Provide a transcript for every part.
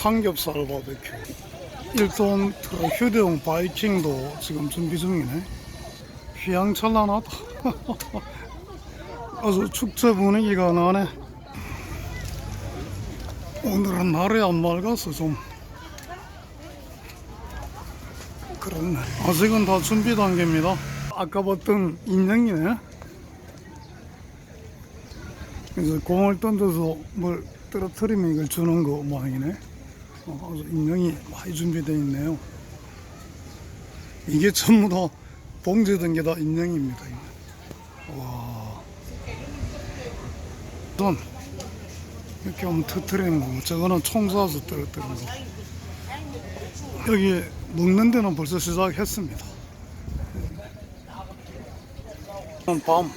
삼겹살 바베큐. 일본 그 휴대용 바이킹도 지금 준비 중이네. 휘황찬란하다. 아주 축제 분위기가 나네. 오늘은 날이 안 맑아서 좀 그렇네. 아직은 다 준비 단계입니다. 아까 봤던 인형이네. 그래서 공을 던져서 뭘 떨어뜨리면 이걸 주는 거 모양이네. 어, 인형이 많이 준비되어 있네요. 이게 전부 다 봉제된 게 다 인형입니다. 와. 돈 이렇게 하면 터트리는 거고 저거는 총 쏴서 떨어뜨리는 거. 여기 먹는 데는 벌써 시작했습니다. 밤.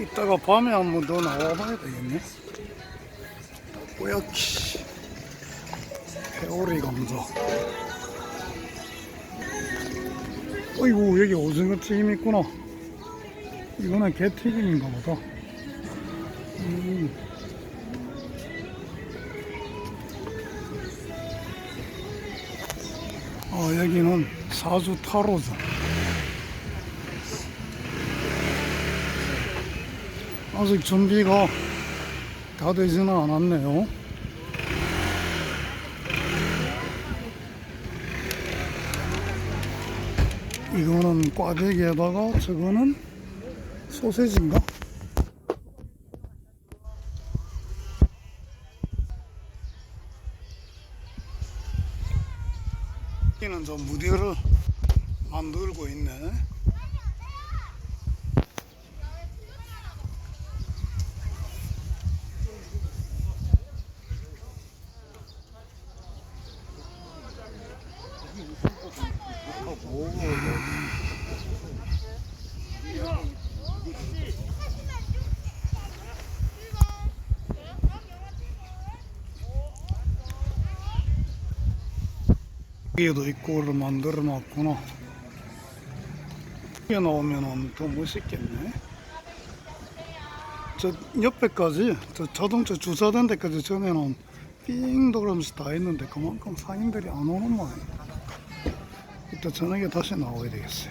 이따가 밤에 한번 더 나와봐야 되겠네. 뽀얗기. 회오리 감자. 어이구, 여기 오징어 튀김 있구나. 이거는 게튀김인가 보다. 음. 아, 여기는 사주 타로점. 아직 준비가 다 되지는 않았네요. 이거는 꽈배기에다가 저거는 소세지인가? 여기는 저 무대를 만들고 있네. 여기에도 입구를 만들어 놨구나. 이게 나오면은 더 멋있겠네. 저 옆에까지, 저 자동차 주차된 데까지 전에는 삥 돌아면서 다 있는데 그만큼 상인들이 안 오는 모양이야. 이따 저녁에 다시 나와야 되겠어요.